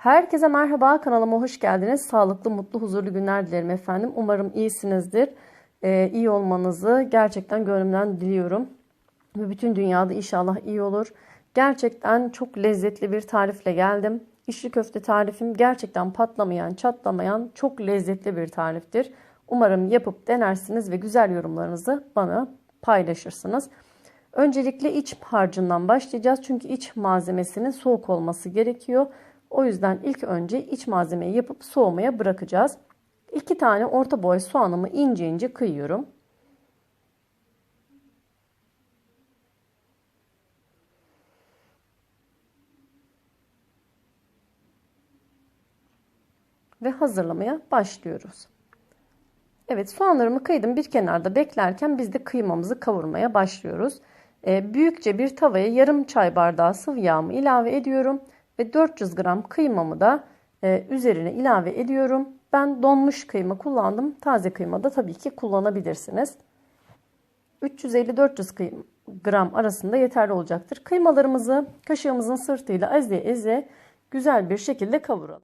Herkese merhaba kanalıma hoş geldiniz. Sağlıklı, mutlu, huzurlu günler dilerim efendim. Umarım iyisinizdir. Ee, iyi olmanızı gerçekten gönlümden diliyorum. Ve bütün dünyada inşallah iyi olur. Gerçekten çok lezzetli bir tarifle geldim. İçli köfte tarifim gerçekten patlamayan, çatlamayan çok lezzetli bir tariftir. Umarım yapıp denersiniz ve güzel yorumlarınızı bana paylaşırsınız. Öncelikle iç harcından başlayacağız. Çünkü iç malzemesinin soğuk olması gerekiyor. O yüzden ilk önce iç malzemeyi yapıp soğumaya bırakacağız. 2 tane orta boy soğanımı ince ince kıyıyorum. Ve hazırlamaya başlıyoruz. Evet soğanlarımı kıydım bir kenarda beklerken biz de kıymamızı kavurmaya başlıyoruz. Ee, büyükçe bir tavaya yarım çay bardağı sıvı yağımı ilave ediyorum ve 400 gram kıymamı da e, üzerine ilave ediyorum. Ben donmuş kıyma kullandım. Taze kıyma da tabii ki kullanabilirsiniz. 350-400 gram arasında yeterli olacaktır. Kıymalarımızı kaşığımızın sırtıyla eze eze güzel bir şekilde kavuralım.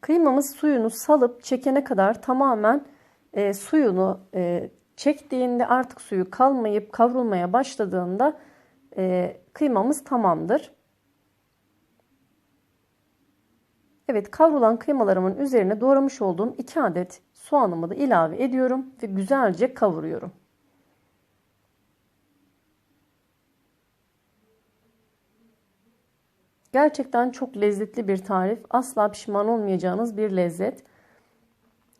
Kıymamız suyunu salıp çekene kadar tamamen e, suyunu e, çektiğinde artık suyu kalmayıp kavrulmaya başladığında e, kıymamız tamamdır. Evet kavrulan kıymalarımın üzerine doğramış olduğum 2 adet soğanımı da ilave ediyorum ve güzelce kavuruyorum. Gerçekten çok lezzetli bir tarif. Asla pişman olmayacağınız bir lezzet.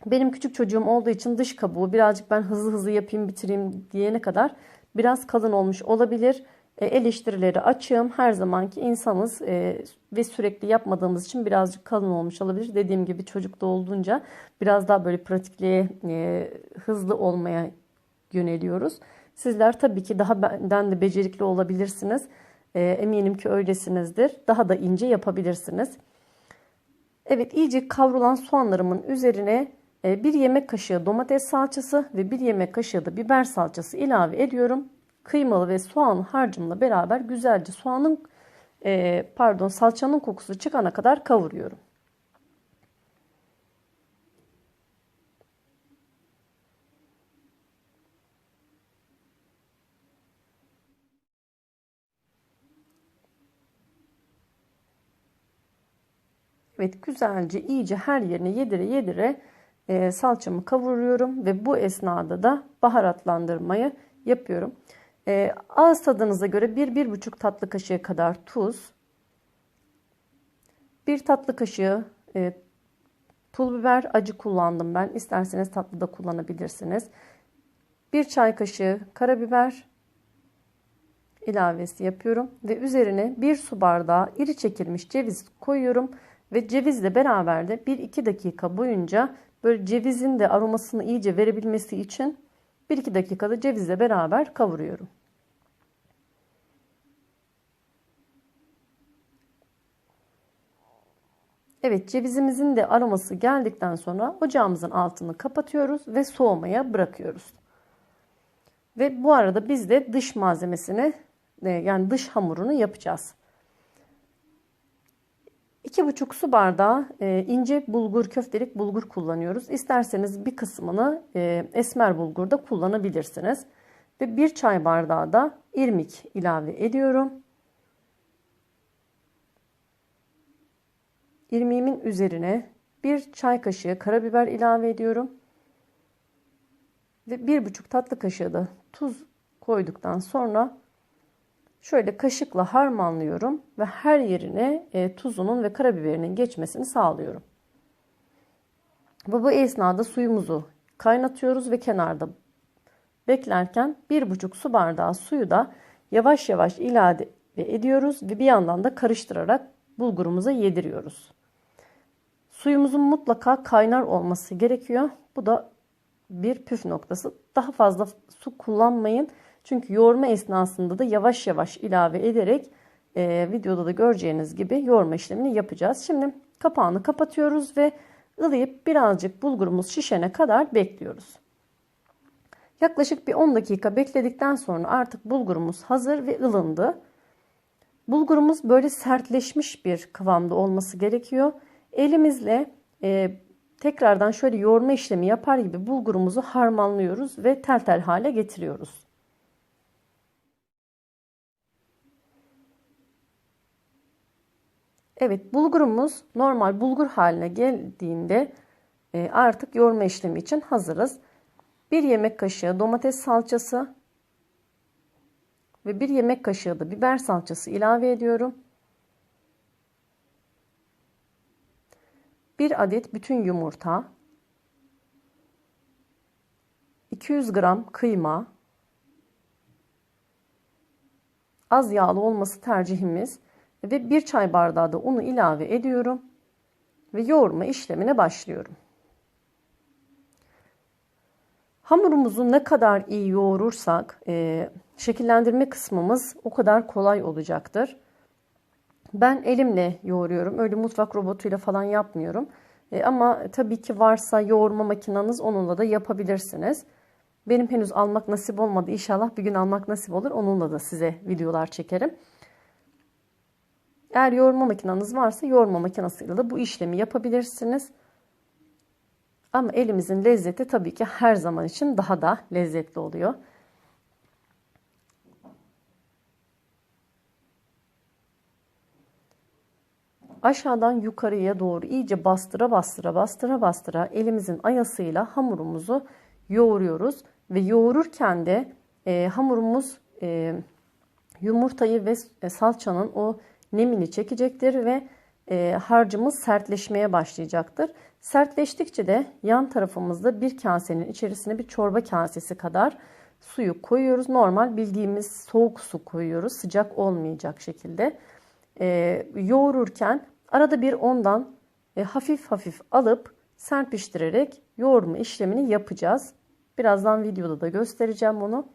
Benim küçük çocuğum olduğu için dış kabuğu birazcık ben hızlı hızlı yapayım bitireyim diyene kadar biraz kalın olmuş olabilir. E, eleştirileri açığım. Her zamanki insanız e, ve sürekli yapmadığımız için birazcık kalın olmuş olabilir. Dediğim gibi çocukta olduğunca biraz daha böyle pratikliğe e, hızlı olmaya yöneliyoruz. Sizler tabii ki daha benden de becerikli olabilirsiniz. Eminim ki öylesinizdir. Daha da ince yapabilirsiniz. Evet iyice kavrulan soğanlarımın üzerine bir yemek kaşığı domates salçası ve bir yemek kaşığı da biber salçası ilave ediyorum kıymalı ve soğan harcımla beraber güzelce soğanın e, pardon salçanın kokusu çıkana kadar kavuruyorum. Evet güzelce iyice her yerine yedire yedire e, salçamı kavuruyorum ve bu esnada da baharatlandırmayı yapıyorum. E, ağız tadınıza göre 1-1,5 tatlı kaşığı kadar tuz, 1 tatlı kaşığı e, pul biber acı kullandım ben. İsterseniz tatlı da kullanabilirsiniz. 1 çay kaşığı karabiber ilavesi yapıyorum ve üzerine 1 su bardağı iri çekilmiş ceviz koyuyorum ve cevizle beraber de 1-2 dakika boyunca böyle cevizin de aromasını iyice verebilmesi için 1-2 dakikada cevizle beraber kavuruyorum. Evet cevizimizin de aroması geldikten sonra ocağımızın altını kapatıyoruz ve soğumaya bırakıyoruz. Ve bu arada biz de dış malzemesini e, yani dış hamurunu yapacağız. 2,5 su bardağı e, ince bulgur köftelik bulgur kullanıyoruz. İsterseniz bir kısmını e, esmer bulgur da kullanabilirsiniz. Ve bir çay bardağı da irmik ilave ediyorum. İrmiğimin üzerine bir çay kaşığı karabiber ilave ediyorum. Ve bir buçuk tatlı kaşığı da tuz koyduktan sonra şöyle kaşıkla harmanlıyorum ve her yerine e, tuzunun ve karabiberinin geçmesini sağlıyorum. Ve bu esnada suyumuzu kaynatıyoruz ve kenarda beklerken bir buçuk su bardağı suyu da yavaş yavaş ilave ediyoruz ve bir yandan da karıştırarak bulgurumuza yediriyoruz. Suyumuzun mutlaka kaynar olması gerekiyor. Bu da bir püf noktası. Daha fazla su kullanmayın. Çünkü yoğurma esnasında da yavaş yavaş ilave ederek e, videoda da göreceğiniz gibi yoğurma işlemini yapacağız. Şimdi kapağını kapatıyoruz ve ılıyıp birazcık bulgurumuz şişene kadar bekliyoruz. Yaklaşık bir 10 dakika bekledikten sonra artık bulgurumuz hazır ve ılındı. Bulgurumuz böyle sertleşmiş bir kıvamda olması gerekiyor. Elimizle e, tekrardan şöyle yoğurma işlemi yapar gibi bulgurumuzu harmanlıyoruz ve tel tel hale getiriyoruz. Evet bulgurumuz normal bulgur haline geldiğinde e, artık yoğurma işlemi için hazırız. 1 yemek kaşığı domates salçası ve 1 yemek kaşığı da biber salçası ilave ediyorum. 1 adet bütün yumurta, 200 gram kıyma, az yağlı olması tercihimiz ve 1 çay bardağı da unu ilave ediyorum ve yoğurma işlemine başlıyorum. Hamurumuzu ne kadar iyi yoğurursak e, şekillendirme kısmımız o kadar kolay olacaktır. Ben elimle yoğuruyorum. Öyle mutfak robotuyla falan yapmıyorum. E, ama tabii ki varsa yoğurma makineniz onunla da yapabilirsiniz. Benim henüz almak nasip olmadı. İnşallah bir gün almak nasip olur. Onunla da size videolar çekerim. Eğer yoğurma makineniz varsa yoğurma makinesiyle de bu işlemi yapabilirsiniz. Ama elimizin lezzeti tabii ki her zaman için daha da lezzetli oluyor. Aşağıdan yukarıya doğru iyice bastıra bastıra bastıra bastıra elimizin ayasıyla hamurumuzu yoğuruyoruz. Ve yoğururken de e, hamurumuz e, yumurtayı ve e, salçanın o nemini çekecektir ve e, harcımız sertleşmeye başlayacaktır. Sertleştikçe de yan tarafımızda bir kasenin içerisine bir çorba kasesi kadar suyu koyuyoruz. Normal bildiğimiz soğuk su koyuyoruz. Sıcak olmayacak şekilde. E, yoğururken arada bir ondan e, hafif hafif alıp serpiştirerek yoğurma işlemini yapacağız. Birazdan videoda da göstereceğim bunu.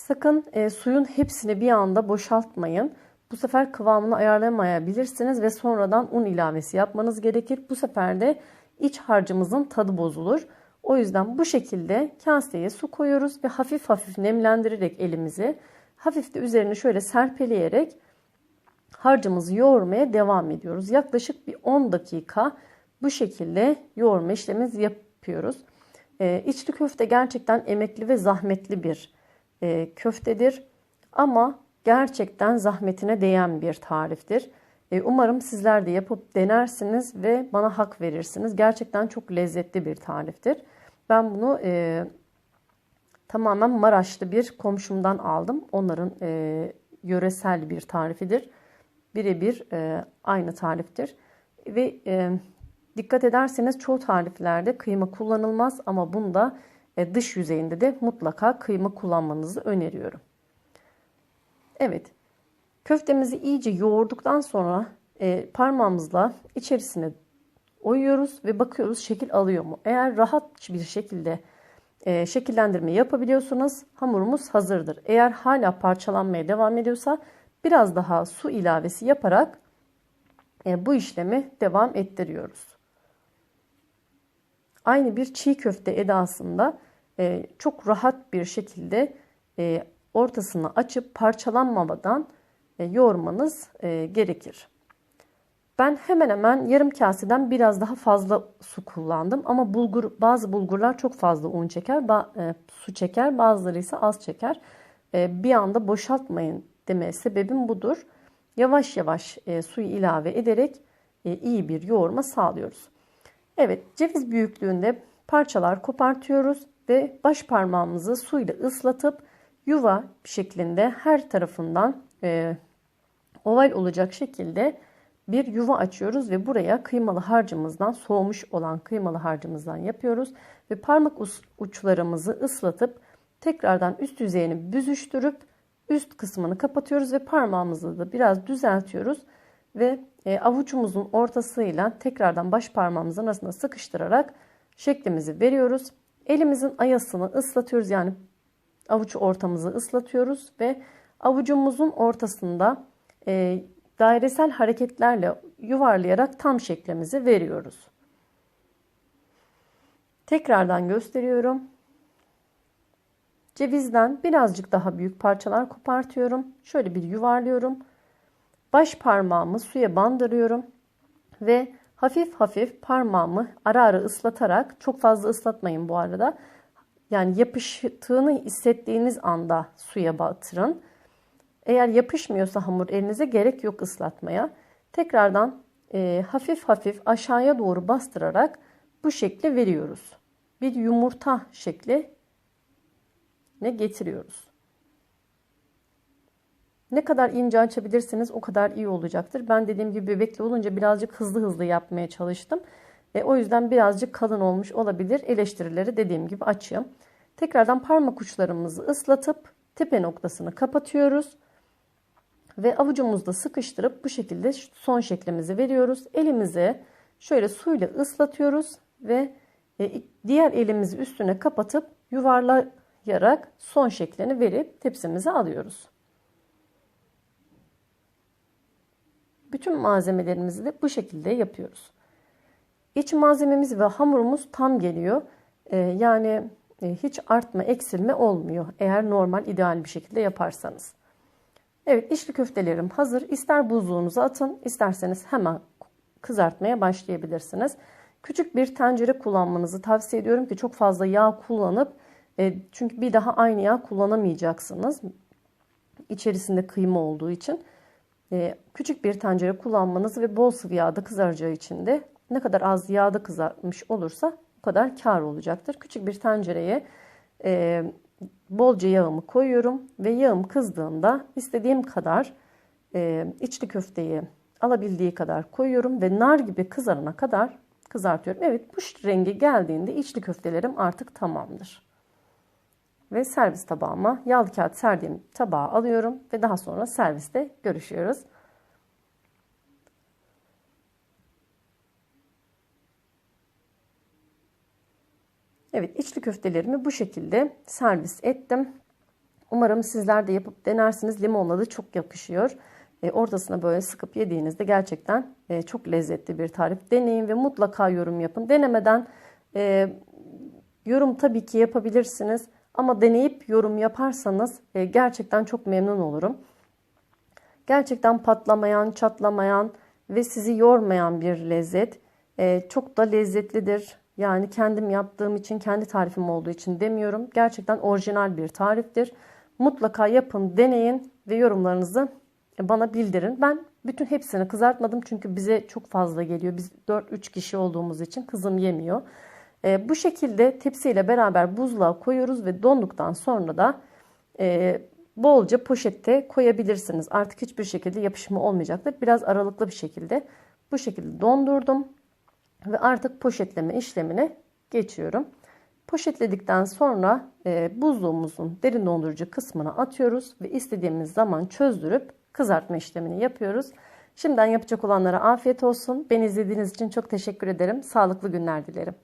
Sakın e, suyun hepsini bir anda boşaltmayın. Bu sefer kıvamını ayarlamayabilirsiniz ve sonradan un ilavesi yapmanız gerekir. Bu sefer de iç harcımızın tadı bozulur. O yüzden bu şekilde kaseye su koyuyoruz ve hafif hafif nemlendirerek elimizi hafif de üzerine şöyle serpeleyerek harcımızı yoğurmaya devam ediyoruz. Yaklaşık bir 10 dakika bu şekilde yoğurma işlemimizi yapıyoruz. Ee, içli köfte gerçekten emekli ve zahmetli bir e, köftedir. Ama gerçekten zahmetine değen bir tariftir. E, umarım sizler de yapıp denersiniz ve bana hak verirsiniz. Gerçekten çok lezzetli bir tariftir. Ben bunu e, tamamen Maraşlı bir komşumdan aldım. Onların e, yöresel bir tarifidir. Birebir e, aynı tariftir. Ve e, dikkat ederseniz çoğu tariflerde kıyma kullanılmaz ama bunda dış yüzeyinde de mutlaka kıyma kullanmanızı öneriyorum. Evet. Köftemizi iyice yoğurduktan sonra e, parmağımızla içerisine oyuyoruz ve bakıyoruz şekil alıyor mu? Eğer rahat bir şekilde e, şekillendirme yapabiliyorsanız hamurumuz hazırdır. Eğer hala parçalanmaya devam ediyorsa biraz daha su ilavesi yaparak e, bu işlemi devam ettiriyoruz. Aynı bir çiğ köfte edasında e, çok rahat bir şekilde e, ortasını açıp parçalanmadan e, yoğurmanız gerekir. Ben hemen hemen yarım kaseden biraz daha fazla su kullandım ama bulgur bazı bulgurlar çok fazla un çeker, su çeker, bazıları ise az çeker. Bir anda boşaltmayın deme sebebim budur. Yavaş yavaş suyu ilave ederek iyi bir yoğurma sağlıyoruz. Evet, ceviz büyüklüğünde parçalar kopartıyoruz ve baş parmağımızı suyla ıslatıp yuva şeklinde her tarafından e, oval olacak şekilde bir yuva açıyoruz ve buraya kıymalı harcımızdan soğumuş olan kıymalı harcımızdan yapıyoruz ve parmak uçlarımızı ıslatıp tekrardan üst yüzeyini büzüştürüp üst kısmını kapatıyoruz ve parmağımızı da biraz düzeltiyoruz ve e, avucumuzun ortasıyla tekrardan baş parmağımızın arasında sıkıştırarak şeklimizi veriyoruz. Elimizin ayasını ıslatıyoruz yani avuç ortamızı ıslatıyoruz ve avucumuzun ortasında e, dairesel hareketlerle yuvarlayarak tam şeklimizi veriyoruz. Tekrardan gösteriyorum. Cevizden birazcık daha büyük parçalar kopartıyorum. Şöyle bir yuvarlıyorum. Baş parmağımı suya bandırıyorum ve hafif hafif parmağımı ara ara ıslatarak çok fazla ıslatmayın bu arada. Yani yapıştığını hissettiğiniz anda suya batırın. Eğer yapışmıyorsa hamur elinize gerek yok ıslatmaya. Tekrardan e, hafif hafif aşağıya doğru bastırarak bu şekli veriyoruz. Bir yumurta şekli ne getiriyoruz. Ne kadar ince açabilirseniz o kadar iyi olacaktır. Ben dediğim gibi bebekli olunca birazcık hızlı hızlı yapmaya çalıştım. E, o yüzden birazcık kalın olmuş olabilir. Eleştirileri dediğim gibi açayım. Tekrardan parmak uçlarımızı ıslatıp tepe noktasını kapatıyoruz. Ve avucumuzda sıkıştırıp bu şekilde son şeklimizi veriyoruz. Elimizi şöyle suyla ıslatıyoruz ve e, diğer elimizi üstüne kapatıp yuvarlayarak son şeklini verip tepsimize alıyoruz. Bütün malzemelerimizi de bu şekilde yapıyoruz. İç malzememiz ve hamurumuz tam geliyor. Ee, yani e, hiç artma, eksilme olmuyor. Eğer normal, ideal bir şekilde yaparsanız. Evet, içli köftelerim hazır. İster buzluğunuza atın, isterseniz hemen kızartmaya başlayabilirsiniz. Küçük bir tencere kullanmanızı tavsiye ediyorum ki çok fazla yağ kullanıp e, çünkü bir daha aynı yağ kullanamayacaksınız. İçerisinde kıyma olduğu için. Ee, küçük bir tencere kullanmanız ve bol sıvı yağda kızaracağı için de ne kadar az yağda kızarmış olursa o kadar kar olacaktır. Küçük bir tencereye e, bolca yağımı koyuyorum ve yağım kızdığında istediğim kadar e, içli köfteyi alabildiği kadar koyuyorum ve nar gibi kızarana kadar kızartıyorum. Evet bu rengi geldiğinde içli köftelerim artık tamamdır ve servis tabağıma yağlı kağıt serdiğim tabağa alıyorum ve daha sonra serviste görüşüyoruz. Evet içli köftelerimi bu şekilde servis ettim. Umarım sizler de yapıp denersiniz. Limonla da çok yakışıyor. E, ortasına böyle sıkıp yediğinizde gerçekten e, çok lezzetli bir tarif. Deneyin ve mutlaka yorum yapın. Denemeden e, yorum tabii ki yapabilirsiniz. Ama deneyip yorum yaparsanız e, gerçekten çok memnun olurum. Gerçekten patlamayan, çatlamayan ve sizi yormayan bir lezzet. E, çok da lezzetlidir. Yani kendim yaptığım için, kendi tarifim olduğu için demiyorum. Gerçekten orijinal bir tariftir. Mutlaka yapın, deneyin ve yorumlarınızı bana bildirin. Ben bütün hepsini kızartmadım çünkü bize çok fazla geliyor. Biz 4-3 kişi olduğumuz için kızım yemiyor. E, bu şekilde tepsiyle beraber buzluğa koyuyoruz ve donduktan sonra da e, bolca poşette koyabilirsiniz. Artık hiçbir şekilde yapışma olmayacaktır. Biraz aralıklı bir şekilde bu şekilde dondurdum ve artık poşetleme işlemine geçiyorum. Poşetledikten sonra e, buzluğumuzun derin dondurucu kısmına atıyoruz ve istediğimiz zaman çözdürüp kızartma işlemini yapıyoruz. Şimdiden yapacak olanlara afiyet olsun. Beni izlediğiniz için çok teşekkür ederim. Sağlıklı günler dilerim.